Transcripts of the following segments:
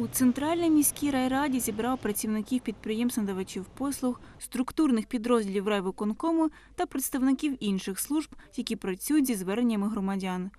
У центральній міській райраді зібрав працівників підприємств надавачів послуг, структурних підрозділів райвиконкому та представників інших служб, які працюють зі зверненнями громадян.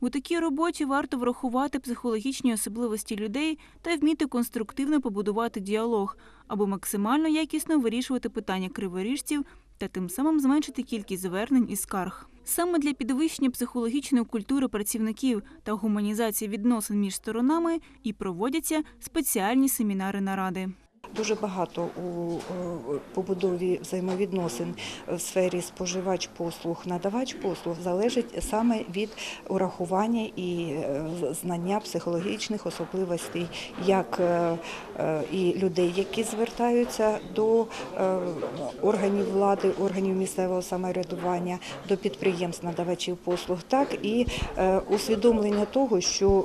У такій роботі варто врахувати психологічні особливості людей та вміти конструктивно побудувати діалог, аби максимально якісно вирішувати питання криворіжців та тим самим зменшити кількість звернень і скарг. Саме для підвищення психологічної культури працівників та гуманізації відносин між сторонами і проводяться спеціальні семінари наради. Дуже багато у е, побудові взаємовідносин в сфері споживач послуг, надавач послуг залежить саме від урахування і е, знання психологічних особливостей як е, і людей, які звертаються до органів влади, органів місцевого самоврядування, до підприємств надавачів послуг, так і усвідомлення того, що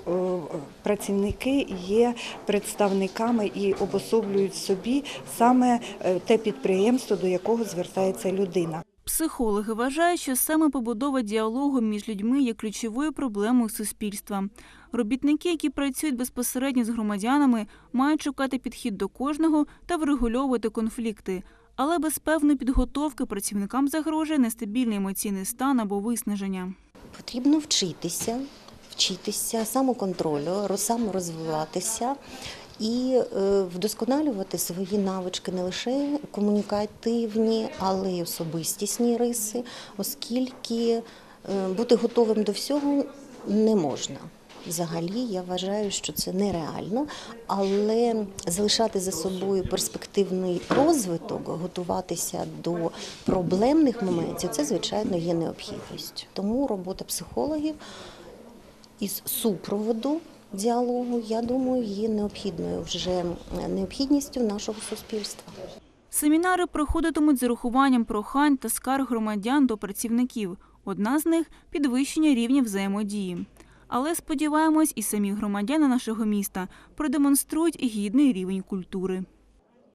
працівники є представниками і обособлюють собі саме е, те підприємство, до якого звертається людина. Психологи вважають, що саме побудова діалогу між людьми є ключовою проблемою суспільства. Робітники, які працюють безпосередньо з громадянами, мають шукати підхід до кожного та врегульовувати конфлікти. Але без певної підготовки працівникам загрожує нестабільний емоційний стан або виснаження. Потрібно вчитися, вчитися самоконтролю, роз- саморозвиватися і е, вдосконалювати свої навички не лише комунікативні, але й особистісні риси, оскільки е, бути готовим до всього не можна. Взагалі, я вважаю, що це нереально, але залишати за собою перспективний розвиток, готуватися до проблемних моментів, це звичайно є необхідністю. Тому робота психологів із супроводу діалогу, я думаю, є необхідною вже необхідністю нашого суспільства. Семінари проходитимуть з урахуванням прохань та скарг громадян до працівників. Одна з них підвищення рівня взаємодії. Але сподіваємось, і самі громадяни нашого міста продемонструють гідний рівень культури.